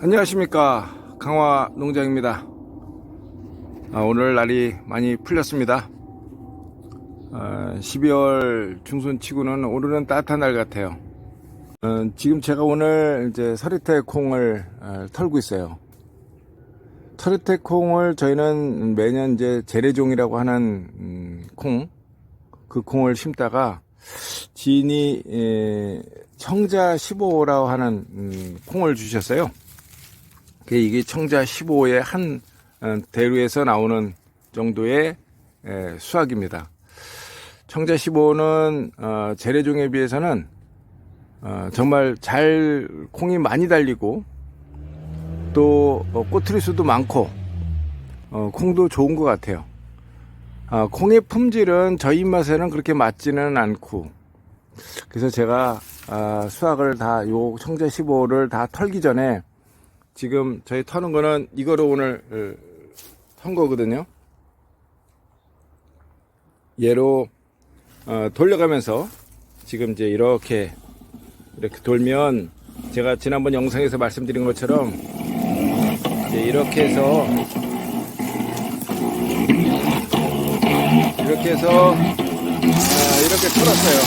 안녕하십니까. 강화 농장입니다. 아, 오늘 날이 많이 풀렸습니다. 아, 12월 중순 치고는 오늘은 따뜻한 날 같아요. 어, 지금 제가 오늘 이제 서리태 콩을 어, 털고 있어요. 서리태 콩을 저희는 매년 이제 재래종이라고 하는 음, 콩, 그 콩을 심다가 지인이 에, 청자 15라고 하는 음, 콩을 주셨어요. 그 이게 청자 15의 한 어, 대루에서 나오는 정도의 에, 수확입니다. 청자 15는 어, 재래종에 비해서는 어, 정말 잘 콩이 많이 달리고 또 어, 꼬투리 수도 많고 어, 콩도 좋은 것 같아요. 아, 콩의 품질은 저희 입맛에는 그렇게 맞지는 않고 그래서 제가 아, 수확을 다 요 청자 15를 다 털기 전에 지금 저희 터는 거는 이거로 오늘 어, 턴 거거든요. 얘로 어, 돌려가면서 지금 이제 이렇게 이렇게 돌면 제가 지난번 영상에서 말씀드린 것처럼 이제 이렇게 해서 이렇게 해서 아, 이렇게 털었어요.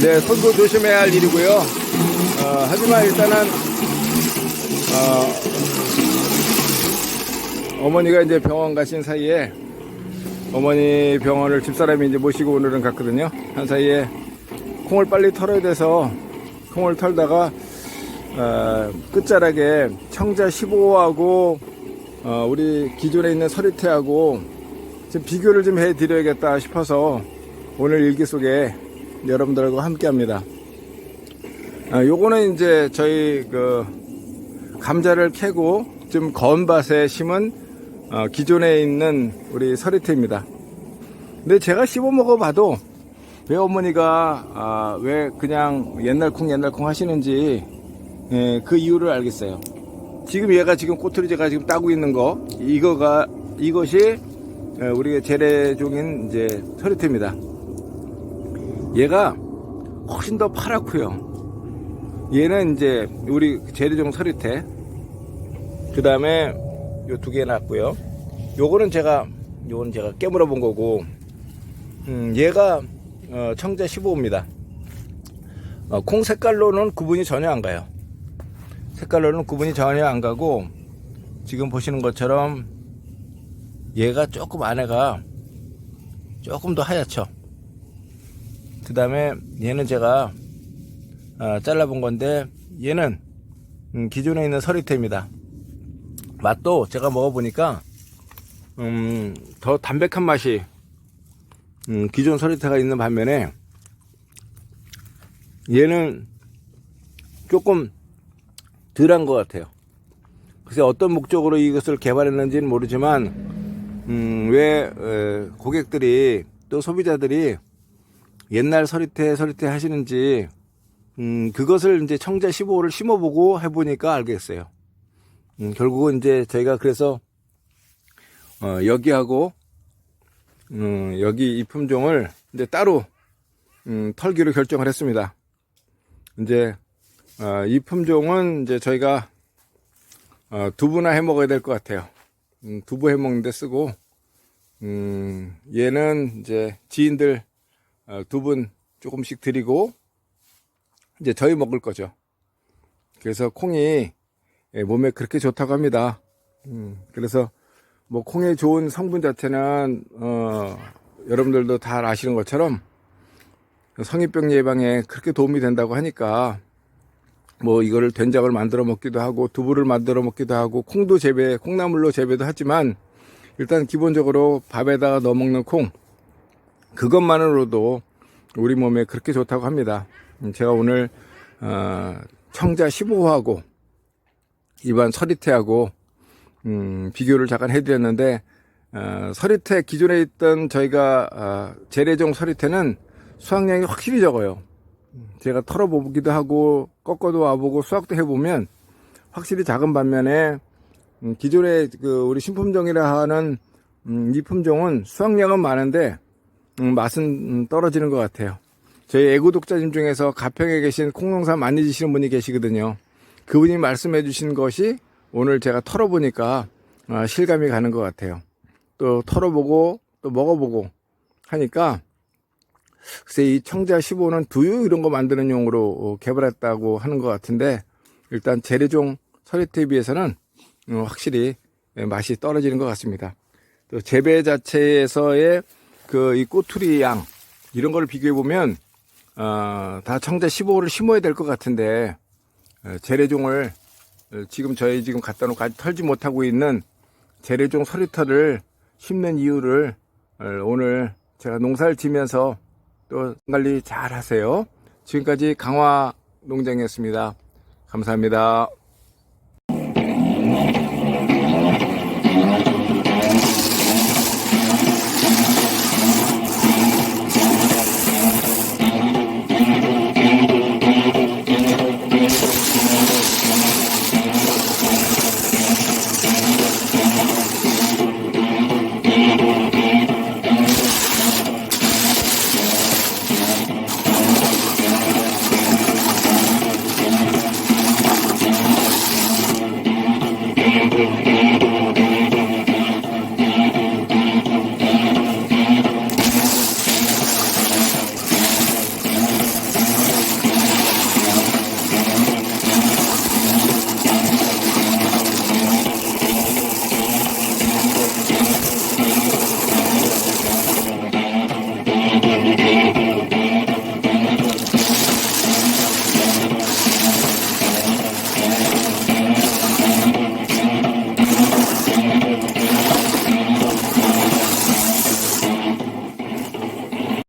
네, 손도 조심해야 할 일이고요. 어, 하지만 일단은 어, 어머니가 이제 병원 가신 사이에 어머니 병원을 집사람이 이제 모시고 오늘은 갔거든요. 한 사이에 콩을 빨리 털어야 돼서 콩을 털다가 어, 끝자락에 청자 15하고 어, 우리 기존에 있는 서리태하고 좀 비교를 좀 해드려야겠다 싶어서 오늘 일기 속에 여러분들과 함께 합니다. 아, 요거는 이제 저희 그 감자를 캐고 좀 거운 밭에 심은 어, 기존에 있는 우리 서리태입니다. 근데 제가 씹어 먹어봐도 왜 어머니가 아, 왜 그냥 옛날 콩 옛날 콩 하시는지 예, 그 이유를 알겠어요. 지금 얘가 지금 꼬투리 제가 지금 따고 있는 거 이거가 이것이 예, 우리가 재래종인 이제 서리태입니다. 얘가 훨씬 더 파랗고요. 얘는 이제 우리 재래종 서리태. 그 다음에 요 두 개 놨고요. 요거는 제가 요거는 제가 깨물어 본 거고, 음, 얘가 어, 청자 15입니다. 어, 콩 색깔로는 구분이 전혀 안 가요. 색깔로는 구분이 전혀 안 가고 지금 보시는 것처럼 얘가 조금 안에가 조금 더 하얗죠. 그 다음에 얘는 제가 어, 잘라본 건데 얘는 음, 기존에 있는 서리태입니다. 맛도 제가 먹어보니까 음, 더 담백한 맛이 음, 기존 서리태가 있는 반면에 얘는 조금 덜한 것 같아요. 그래서 어떤 목적으로 이것을 개발했는지는 모르지만 음, 왜 에, 고객들이 또 소비자들이 옛날 서리태 서리태 하시는지 음, 그것을 이제 청자 15를 심어보고 해보니까 알겠어요. 음, 결국은 이제 저희가 그래서 어, 여기하고 음, 여기 이 품종을 이제 따로 음, 털기로 결정을 했습니다. 이제 어, 이 품종은 이제 저희가 어, 두부나 해 먹어야 될 것 같아요. 음, 두부 해 먹는데 쓰고 음, 얘는 이제 지인들 어, 두분 조금씩 드리고 이제 저희 먹을 거죠. 그래서 콩이 예, 몸에 그렇게 좋다고 합니다. 음, 그래서 뭐 콩의 좋은 성분 자체는 어, 여러분들도 다 아시는 것처럼 성인병 예방에 그렇게 도움이 된다고 하니까 뭐 이거를 된장을 만들어 먹기도 하고 두부를 만들어 먹기도 하고 콩도 재배 콩나물로 재배도 하지만 일단 기본적으로 밥에다가 넣어 먹는 콩 그것만으로도 우리 몸에 그렇게 좋다고 합니다. 음, 제가 오늘 어, 청자 15호하고 일반 서리태하고 음, 비교를 잠깐 해드렸는데 어, 서리태 기존에 있던 저희가 어, 재래종 서리태는 수확량이 확실히 적어요. 제가 털어보기도 하고 꺾어도 와보고 수확도 해보면 확실히 작은 반면에 음, 기존의 그 우리 신품종이라 하는 음, 이 품종은 수확량은 많은데 음, 맛은 음, 떨어지는 것 같아요. 저희 애구독자님 중에서 가평에 계신 콩농사 많이 지시는 분이 계시거든요. 그분이 말씀해 주신 것이 오늘 제가 털어보니까 아, 실감이 가는 것 같아요. 또 털어보고 또 먹어보고 하니까 글쎄 이 청자 15는 두유 이런 거 만드는 용으로 어, 개발했다고 하는 것 같은데 일단 재래종 서리태에 비해서는 어, 확실히 예, 맛이 떨어지는 것 같습니다. 또 재배 자체에서의 그 이 꼬투리 양 이런 걸 비교해 보면 어, 다 청자 15를 심어야 될 것 같은데 어, 재래종을 어, 지금 저희 지금 갖다 놓고 아직 털지 못하고 있는 재래종 서리터를 심는 이유를 어, 오늘 제가 농사를 지면서 또 관리 잘 하세요. 지금까지 강화 농장이었습니다. 감사합니다.